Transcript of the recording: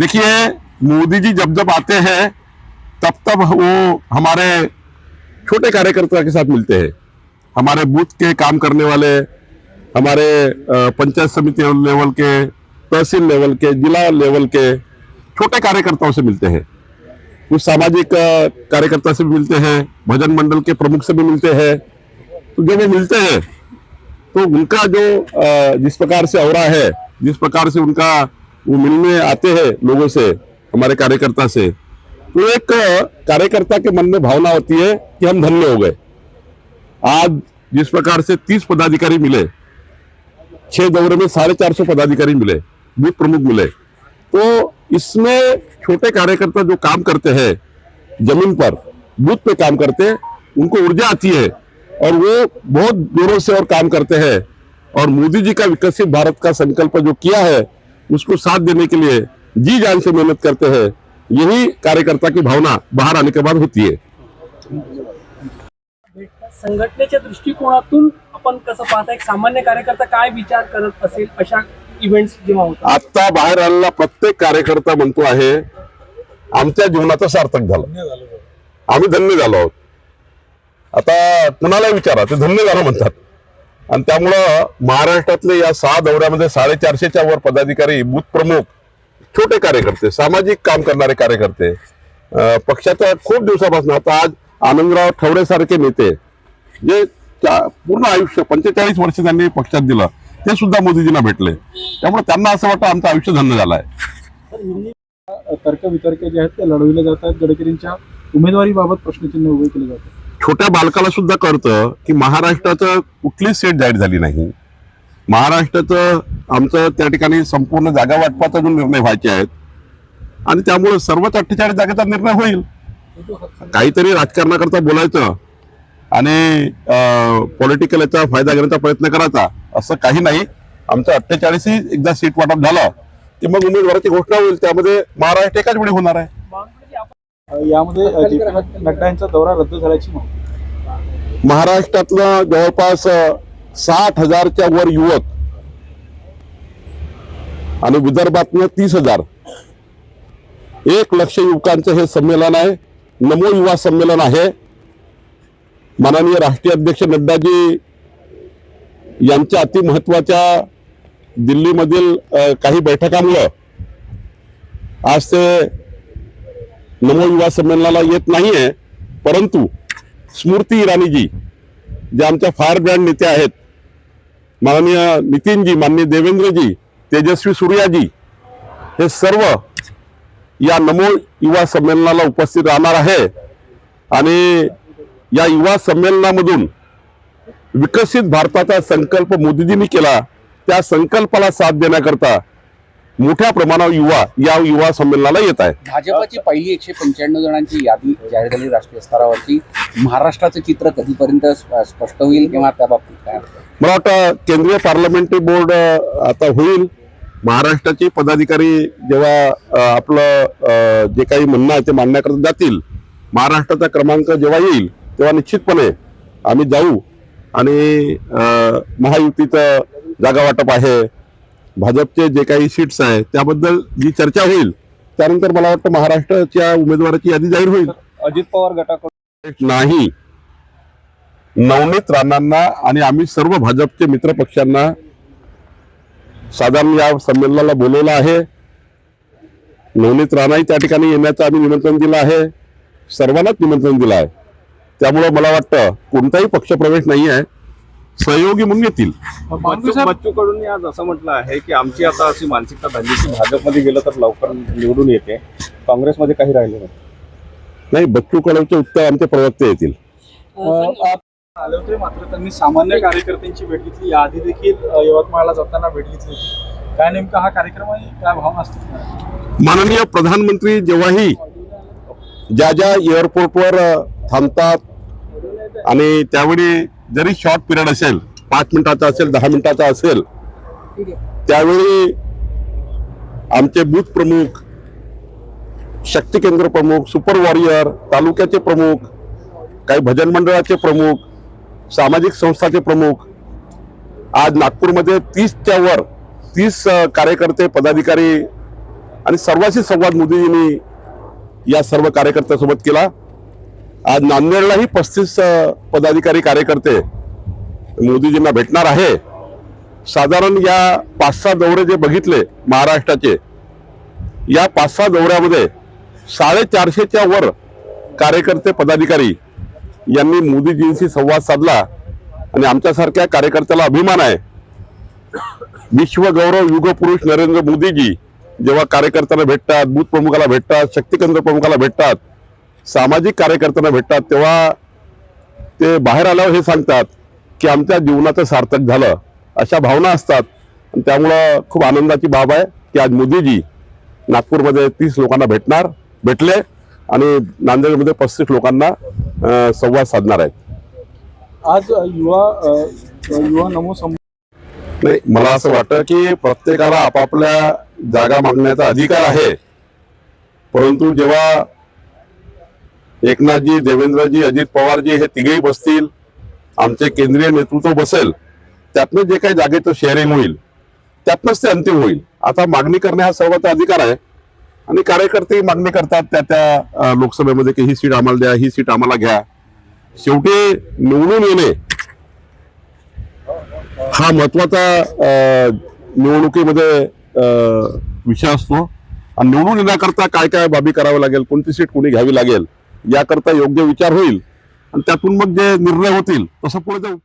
देखिए, मोदी जी जब जब आते हैं, तब तब वो हमारे छोटे कार्यकर्ता के साथ मिलते हैं। हमारे बूथ के काम करने वाले, हमारे पंचायत समिति लेवल के, तहसील लेवल के, जिला लेवल के छोटे कार्यकर्ताओं से मिलते हैं। कुछ सामाजिक कार्यकर्ता से भी मिलते हैं, भजन मंडल के प्रमुख से भी मिलते हैं। तो जब वो मिलते हैं तो उनका जो जिस प्रकार से हो है, जिस प्रकार से उनका वो मिलने आते हैं लोगों से, हमारे कार्यकर्ता से। तो एक कार्यकर्ता के मन में भावना होती है कि हम धन्य हो गए। आज जिस प्रकार से तीस पदाधिकारी मिले, छह दौरे में साढ़े चार सौ पदाधिकारी मिले बूथ प्रमुख मिले। तो इसमें छोटे कार्यकर्ता जो काम करते हैं, ज़मीन पर, बूथ पे काम करते हैं, उनको ऊर्जा आती है और वो बहुत जोरों से और काम करते हैं। और मोदी जी का विकसित भारत का संकल्प जो किया है उसको साथ देने के लिए जी जान से मेहनत करते हैं यही कार्यकर्ता की भावना बाहर आने के बाद होती है। संघटनेच्या दृष्टिकोनातून आपण कसं पाहता एक सामान्य कार्यकर्ता काय विचार करत असेल अशा इव्हेंट्स जेव्हा होतात? आता बाहेर आलेला प्रत्येक कार्यकर्ता म्हणतो आहे आमच्या जीवनाचं सार्थक झालं. आम्ही धन्य झालो आहोत. आता कुणाला विचारा ते धन्य झालं म्हणतात. आणि त्यामुळं महाराष्ट्रातले या सहा दौऱ्यामध्ये साडेचारशेच्या वर पदाधिकारी बूथ प्रमुख छोटे कार्यकर्ते सामाजिक काम करणारे कार्यकर्ते पक्षाच्या खूप दिवसापासून आता आज आनंदराव ठवरे सारखे नेते जे त्या- पूर्ण आयुष्य पंचेचाळीस वर्ष त्यांनी पक्षात दिलं ते सुद्धा मोदीजींना भेटले. त्यामुळे त्यांना असं वाटतं आमचं आयुष्य धन्य झालं आहे. तर्क वितर्क जे आहेत ते लढविले जातात. गडकरींच्या उमेदवारीबाबत प्रश्नचिन्ह उभे केले जातात. छोट्या बालकाला सुद्धा कळतं की महाराष्ट्राचं कुठलीच सीट जाहीर झाली नाही. महाराष्ट्राचं आमचं त्या ठिकाणी संपूर्ण जागा वाटपाचा जो निर्णय व्हायचे आहेत आणि त्यामुळे सर्वच अठ्ठेचाळीस जागेचा निर्णय होईल. काहीतरी राजकारणाकरता बोलायचं आणि पॉलिटिकल याचा फायदा घेण्याचा प्रयत्न करायचा असं काही नाही. आमचं अठ्ठेचाळीसही एकदा सीट वाटप झालं की मग उमेदवाराची घोषणा होईल. त्यामध्ये महाराष्ट्र एकाच वेळी होणार आहे. यामध्ये अ, जे पी नड्डा यांचा दौरा रद्द झाल्याची माहिती. महाराष्ट्रातलं जवळपास साठ हजारच्या वर युवक आणि विदर्भातनं तीस हजार. एक लक्ष युवकांचं हे संमेलन आहे. नमो युवा संमेलन आहे. माननीय राष्ट्रीय अध्यक्ष नड्डाजी यांच्या अति महत्त्वाच्या दिल्लीमधील काही बैठकामुळं आज ते नमो युवा संमेलनाला येत नाही आहे परंतु स्मृती इराणीजी जे आमच्या फायर ब्रँड नेते आहेत माननीय नितीनजी माननीय देवेंद्रजी तेजस्वी सूर्याजी हे सर्व या नमो युवा संमेलनाला उपस्थित राहणार आहे. आणि या युवा संमेलनामधून विकसित भारताचा संकल्प मोदीजींनी केला त्या संकल्पाला साथ देण्याकरता मोठ्या प्रमाणावर युवा या युवा संमेलनाला येत आहे. भाजपची पहिली एकशे पंच्याण्णव जणांची यादी जाहीर झाली राष्ट्रीय स्तरावरची महाराष्ट्राचं चित्र कधीपर्यंत स्प- स्पष्ट होईल किंवा त्या बाबतीत काय मला वाटतं केंद्रीय पार्लमेंटरी बोर्ड आता होईल. महाराष्ट्राचे पदाधिकारी जेव्हा आपलं जे काही म्हणणं आहे ते मांडण्याकरता जातील. महाराष्ट्राचा क्रमांक जेव्हा येईल तेव्हा निश्चितपणे आम्ही जाऊ आणि महायुतीचं जागा वाटप आहे. भाजपचे जे काही सीट्स आहे त्याबद्दल जी चर्चा होईल त्यानंतर मला वाटतं महाराष्ट्राच्या उमेदवाराची यादी जाहीर होईल. अजित पवार गटाकडून. नाही. नवनीत राणांना आणि आम्ही सर्व भाजपचे मित्र पक्षांना साधारण या संमेलनाला बोलवलं आहे. नवनीत राणाही त्या ठिकाणी येण्याचं आम्ही निमंत्रण दिलं आहे. सर्वांनाच निमंत्रण दिलं आहे. त्यामुळं मला वाटतं कोणताही पक्षप्रवेश नाही आहे सहयोगी म्हणून साहेब बच्चू कडून आज असं म्हटलं आहे की आमची आता अशी मानसिकता झाली की भाजपमध्ये गेलं तर लवकर निवडून येते. काँग्रेसमध्ये काही राहिले नाही. नाही बच्चू कडवचे उत्तर आमचे प्रवक्ते येतील. आले होते मात्र त्यांनी सामान्य कार्यकर्त्यांची भेट घेतली. याआधी देखील यवतमाळला जाताना भेट घेतली होती. काय नेमका हा कार्यक्रम आहे? काय भावना असतील माननीय प्रधानमंत्री जेव्हाही ज्या ज्या एअरपोर्टवर थांबतात आणि त्यावेळी जरी शॉर्ट पिरियड असेल पाच मिनिटाचा असेल दहा मिनिटाचा असेल त्यावेळी आमचे बूथ प्रमुख शक्ती केंद्र प्रमुख सुपर वॉरियर तालुक्याचे प्रमुख काही भजन मंडळाचे प्रमुख सामाजिक संस्थाचे प्रमुख आज नागपूरमध्ये तीसच्या वर तीस कार्यकर्ते पदाधिकारी आणि सर्वांशी संवाद मोदीजींनी या सर्व कार्यकर्त्यासोबत केला. आज नांदेडलाही पस्तीस पदाधिकारी कार्यकर्ते मोदीजींना भेटणार आहे. साधारण या पाच सहा दौरे जे बघितले महाराष्ट्राचे या पाच सहा दौऱ्यामध्ये साडेचारशेच्या वर कार्यकर्ते पदाधिकारी यांनी मोदीजींशी संवाद साधला आणि आमच्यासारख्या कार्यकर्त्याला अभिमान आहे. विश्वगौरव युगपुरुष नरेंद्र मोदीजी जेव्हा कार्यकर्त्यांना भेटतात बूथ प्रमुखाला भेटतात शक्तिकेंद्र प्रमुखाला भेटतात सामाजिक कार्यकर्त्यांना भेटतात तेव्हा ते बाहेर आल्यावर हे सांगतात की आमच्या जीवनाचं सार्थक झालं. अशा भावना असतात. आणि त्यामुळं खूप आनंदाची बाब आहे की आज मोदीजी नागपूरमध्ये तीस लोकांना भेटणार भेटले आणि नांदेडमध्ये पस्तीस लोकांना संवाद साधणार आहेत. आज युवा युवा नमो नाही मला असं वाटतं की प्रत्येकाला आपापल्या जागा मागण्याचा अधिकार आहे. परंतु जेव्हा एकनाथजी देवेंद्रजी अजित पवारजी हे तिघेही बसतील. आमचे केंद्रीय नेतृत्व बसेल. त्यातनं जे काही जागेचं शेअरिंग होईल त्यातनंच ते अंतिम होईल. आता मागणी करणे हा सर्वांचा अधिकार आहे. आणि कार्यकर्ते मागणी करतात त्या त्या लोकसभेमध्ये की ही सीट आम्हाला द्या ही सीट आम्हाला घ्या. शेवटी निवडून येणे हा महत्त्वाचा निवडणुकीमध्ये विषय असतो. आणि निवडून येण्याकरता काय काय बाबी कराव्या लागेल कोणती सीट कोणी घ्यावी लागेल याकरता योग्य विचार होईल आणि त्यातून मग जे निर्णय होतील तसं पुढे जाऊ.